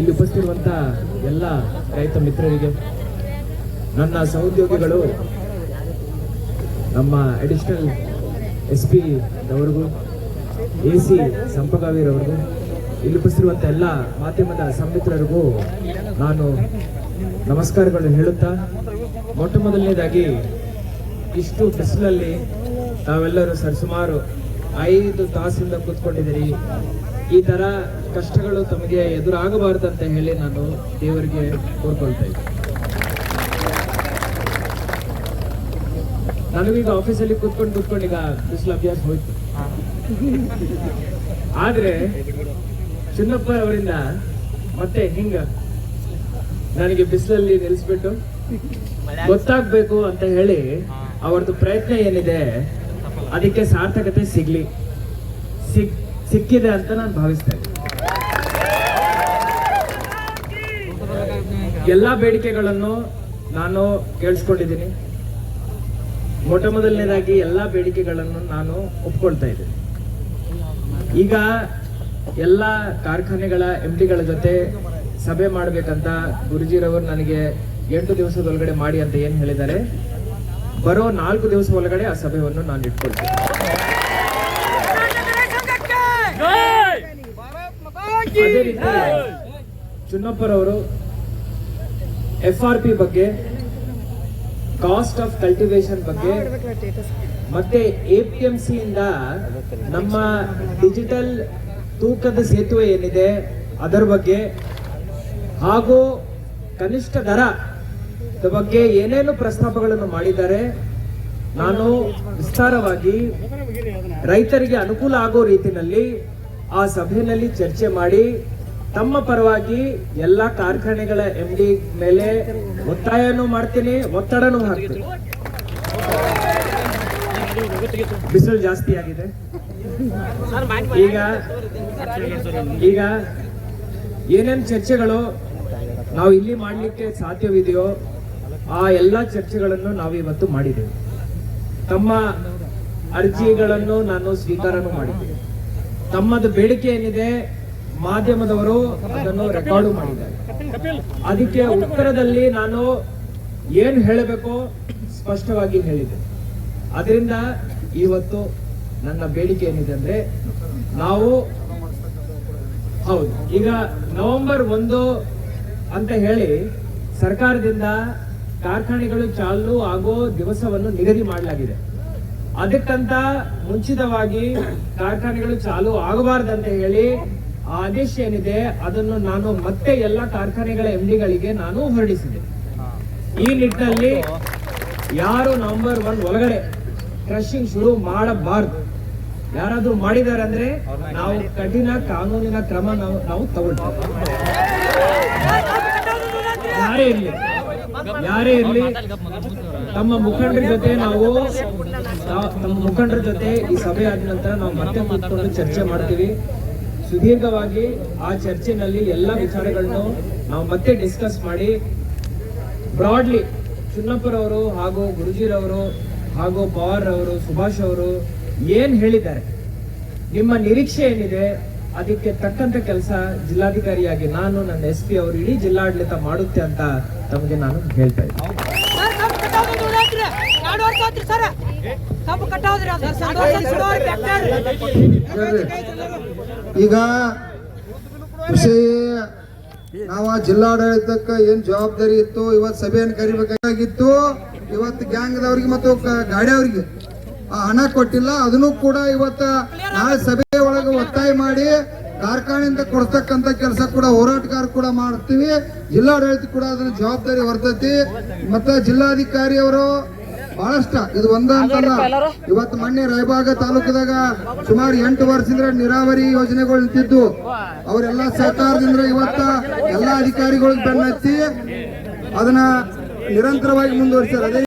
ಇಲ್ಲಿ ಉಪಸ್ಥಿರುವಂತ ಎಲ್ಲ ರೈತ ಮಿತ್ರರಿಗೆ, ನನ್ನ ಸಹೋದ್ಯೋಗಿಗಳು, ನಮ್ಮ ಅಡಿಷನಲ್ ಎಸ್ ಪಿ ಅವ್ರಿಗೂ ಎ ಸಿ ಸಂಪಗಾವಿರವ್ರಿಗೂ ಇಲ್ಲಿ ಉಪಸ್ಥಿರುವಂಥ ಎಲ್ಲ ಮಾಧ್ಯಮದ ಸಂಮಿತ್ರರಿಗೂ ನಾನು ನಮಸ್ಕಾರಗಳು ಹೇಳುತ್ತಾ ಮೊಟ್ಟ ಮೊದಲನೇದಾಗಿ ಇಷ್ಟು ಬಿಸಿಲಲ್ಲಿ ತಾವೆಲ್ಲರೂ ಸರಿಸುಮಾರು ಐದು ತಾಸಿಂದ ಕೂತ್ಕೊಂಡಿದ್ದೀರಿ. ಈ ತರ ಕಷ್ಟಗಳು ತಮಗೆ ಎದುರಾಗಬಾರ್ದು ಅಂತ ಹೇಳಿ ನಾನು ದೇವರಿಗೆ ಕೋರ್ಕೊಳ್ತಾ ಇದ್ದೆ ನನಗೀಗ ಆಫೀಸಲ್ಲಿ ಕೂತ್ಕೊಂಡು ಕೂತ್ಕೊಂಡು ಈಗ ಬಿಸಿಲು ಅಭ್ಯಾಸ ಹೋಯ್ತು. ಆದ್ರೆ ಚಿನ್ನಪ್ಪ ಅವರಿಂದ ಮತ್ತೆ ಹಿಂಗ ನನಗೆ ಬಿಸಿಲಲ್ಲಿ ನಿಲ್ಲಿಸ್ಬಿಟ್ಟು ಗೊತ್ತಾಗ್ಬೇಕು ಅಂತ ಹೇಳಿ ಅವ್ರದ್ದು ಪ್ರಯತ್ನ ಏನಿದೆ, ಅದಕ್ಕೆ ಸಾರ್ಥಕತೆ ಸಿಗ್ಲಿ. ಸಿಕ್ ಸಿಕ್ಕಿದೆ ಅಂತ ನಾನು ಭಾವಿಸ್ತಾ ಎಲ್ಲಾ ಬೇಡಿಕೆಗಳನ್ನು ನಾನು ಕೇಳಿಸ್ಕೊಂಡಿದ್ದೀನಿ. ಮೊಟ್ಟ ಮೊದಲನೇದಾಗಿ ಎಲ್ಲ ಬೇಡಿಕೆಗಳನ್ನು ನಾನು ಒಪ್ಕೊಳ್ತಾ ಇದ್ದೀನಿ. ಈಗ ಎಲ್ಲ ಕಾರ್ಖಾನೆಗಳ ಎಂ ಡಿಗಳ ಜೊತೆ ಸಭೆ ಮಾಡಬೇಕಂತ ಗುರುಜಿರವರು ನನಗೆ ಎಂಟು ದಿವಸದೊಳಗಡೆ ಮಾಡಿ ಅಂತ ಏನು ಹೇಳಿದ್ದಾರೆ? ಬರೋ ನಾಲ್ಕು ದಿವಸ ಒಳಗಡೆ ಆ ಸಭೆಯನ್ನು ನಾನು ಇಟ್ಕೊಳ್ತೀನಿ. ಅದೇ ರೀತಿ ಚುನ್ನಪ್ಪರವರು ಎಫ್ ಆರ್ ಪಿ ಬಗ್ಗೆ ಕಾಸ್ಟ್ ಆಫ್ ಕಲ್ಟಿವೇಶನ್ ಬಗ್ಗೆ, ಮತ್ತೆ ಎ ಪಿ ಎಂ ಸಿ ಇಂದ ನಮ್ಮ ಡಿಜಿಟಲ್ ತೂಕದ ಸೇತುವೆ ಏನಿದೆ, ಅದರ ಬಗ್ಗೆ, ಹಾಗೂ ಕನಿಷ್ಠ ದರ ಬಗ್ಗೆ ಏನೇನು ಪ್ರಸ್ತಾಪಗಳನ್ನು ಮಾಡಿದ್ದಾರೆ, ನಾನು ವಿಸ್ತಾರವಾಗಿ ರೈತರಿಗೆ ಅನುಕೂಲ ಆಗೋ ರೀತಿಯಲ್ಲಿ ಆ ಸಭೆಯಲ್ಲಿ ಚರ್ಚೆ ಮಾಡಿ ತಮ್ಮ ಪರವಾಗಿ ಎಲ್ಲ ಕಾರ್ಖಾನೆಗಳ ಎಂ ಡಿ ಮೇಲೆ ಒತ್ತಾಯನೂ ಮಾಡ್ತೀನಿ, ಒತ್ತಡನೂ ಹಾಕ್ತೀನಿ. ಬಿಸಿಲು ಜಾಸ್ತಿ ಆಗಿದೆ. ಈಗ ಈಗ ಏನೇನು ಚರ್ಚೆಗಳು ನಾವು ಇಲ್ಲಿ ಮಾಡಲಿಕ್ಕೆ ಸಾಧ್ಯವಿದೆಯೋ ಆ ಎಲ್ಲ ಚರ್ಚೆಗಳನ್ನು ನಾವು ಇವತ್ತು ಮಾಡಿದ್ದೇವೆ. ತಮ್ಮ ಅರ್ಜಿಗಳನ್ನು ನಾನು ಸ್ವೀಕಾರನೂ ಮಾಡಿದ್ದೇನೆ. ತಮ್ಮದು ಬೇಡಿಕೆ ಏನಿದೆ, ಮಾಧ್ಯಮದವರು ಅದನ್ನು ರೆಕಾರ್ಡ್ ಮಾಡಿದ್ದಾರೆ. ಅದಕ್ಕೆ ಉತ್ತರದಲ್ಲಿ ನಾನು ಏನು ಹೇಳಬೇಕು ಸ್ಪಷ್ಟವಾಗಿ ಹೇಳಿದೆ. ಅದರಿಂದ ಇವತ್ತು ನನ್ನ ಬೇಡಿಕೆ ಏನಿದೆ ಅಂದ್ರೆ, ನಾವು ಹೌದು, ಈಗ ನವೆಂಬರ್ ಒಂದು ಅಂತ ಹೇಳಿ ಸರ್ಕಾರದಿಂದ ಕಾರ್ಖಾನೆಗಳು ಚಾಲು ಆಗೋ ದಿವಸವನ್ನು ನಿಗದಿ ಮಾಡಲಾಗಿದೆ. ಅದಕ್ಕಂತ ಮುಂಚಿತವಾಗಿ ಕಾರ್ಖಾನೆಗಳು ಚಾಲೂ ಆಗಬಾರ್ದಂತ ಹೇಳಿ ಆ ಆದೇಶ ಏನಿದೆ, ಅದನ್ನು ನಾನು ಮತ್ತೆ ಎಲ್ಲ ಕಾರ್ಖಾನೆಗಳ ಎಂಡಿಗಳಿಗೆ ನಾನು ಹೊರಡಿಸಿದೆ. ಈ ನಿಟ್ಟಿನಲ್ಲಿ ಯಾರು ನಂಬರ್ ಒನ್ ಒಳಗಡೆ ಕ್ರಶಿಂಗ್ ಶುರು ಮಾಡಬಾರ್ದು. ಯಾರಾದ್ರೂ ಮಾಡಿದ್ದಾರೆ ಅಂದ್ರೆ ನಾವು ಕಠಿಣ ಕಾನೂನಿನ ಕ್ರಮ ನಾವು ನಾವು ತಗೊಳ್ತೇವೆ. ಇರ್ಲಿ, ಯಾರೇ ಇರ್ಲಿ, ತಮ್ಮ ಮುಖಂಡರ ಜೊತೆ ನಾವು ತಮ್ಮ ಮುಖಂಡರ ಜೊತೆ ಈ ಸಭೆ ಆದ ನಂತರ ನಾವು ಮತ್ತೆ ಕೂತ್ಕೊಂಡು ಚರ್ಚೆ ಮಾಡ್ತೀವಿ. ಸುದೀರ್ಘವಾಗಿ ಆ ಚರ್ಚೆನಲ್ಲಿ ಎಲ್ಲ ವಿಚಾರಗಳನ್ನು ನಾವು ಮತ್ತೆ ಡಿಸ್ಕಸ್ ಮಾಡಿ ಬ್ರಾಡ್ಲಿ ಚುನ್ನಪ್ಪರವರು ಹಾಗೂ ಗುರುಜಿರವರು ಹಾಗೂ ಪವಾರ್ ಅವರು, ಸುಭಾಷ್ ಅವರು ಏನ್ ಹೇಳಿದ್ದಾರೆ? ನಿಮ್ಮ ನಿರೀಕ್ಷೆ ಏನಿದೆ? ಅದಕ್ಕೆ ತಕ್ಕಂತ ಕೆಲಸ ಜಿಲ್ಲಾಧಿಕಾರಿಯಾಗಿ ನಾನು ನನ್ನ ಎಸ್ ಪಿ ಅವರು ಇಡೀ ಜಿಲ್ಲಾಡಳಿತ ಮಾಡುತ್ತೆ ಅಂತ ತಮಗೆ ನಾನು ಹೇಳ್ತಾ ಇದ್ದೀನಿ ಸರ್, ಕಬ್ಬು ಕಟಾವ್ದು ನೋಡಾತ್ರಿ. ಎರಡು ವರ್ಷ ಆತ್ರಿ ಸರ್. ಕಬ್ಬು ಕಟ್ಟಾವ್ರಿ ಅದು. ಈಗ ಕೃಷಿ ನಾವು ಜಿಲ್ಲಾಡಳಿತಕ್ಕೆ ಏನ್ ಜವಾಬ್ದಾರಿ ಇತ್ತು? ಇವತ್ತು ಸಭೆಯನ್ನು ಕರಿಬೇಕಾಗಿತ್ತು. ಇವತ್ತು ಗ್ಯಾಂಗ್ದವ್ರಿಗೆ ಮತ್ತು ಕ- ಗಾಡಿಯವ್ರಿಗೆ ಆ ಹಣ ಕೊಟ್ಟಿಲ್ಲ. ಅದನ್ನು ಕೂಡ ಇವತ್ತು ನಾಳೆ ಸಭೆ ಒಳಗೆ ಒತ್ತಾಯ ಮಾಡಿ ಕಾರ್ಖಾನೆಯಿಂದ ಕೊಡ್ತಕ್ಕಂತ ಕೆಲಸ ಕೂಡ ಹೋರಾಟಗಾರ ಕೂಡ ಮಾಡ್ತೀವಿ. ಜಿಲ್ಲಾಡಳಿತ ಕೂಡ ಅದನ್ನ ಜವಾಬ್ದಾರಿ ಹೊರ್ತೈತಿ ಮತ್ತು ಜಿಲ್ಲಾಧಿಕಾರಿ ಅವರು ಬಹಳಷ್ಟ. ಇದು ಒಂದ ಅಂತಲ್ಲ ಇವತ್ತು ಮೊನ್ನೆ ರಾಯಭಾಗ ತಾಲೂಕದಾಗ ಸುಮಾರು ಎಂಟು ವರ್ಷದಿಂದ ನೀರಾವರಿ ಯೋಜನೆಗಳು ನಿಂತಿದ್ದು. ಅವರೆಲ್ಲ ಸರ್ಕಾರದಿಂದ ಇವತ್ತ ಎಲ್ಲಾ ಅಧಿಕಾರಿಗಳಿಗೆ ಬೆನ್ನತ್ತಿ ಅದನ್ನ ನಿರಂತರವಾಗಿ ಮುಂದುವರಿಸ್ತಾರೆ ಅದೇ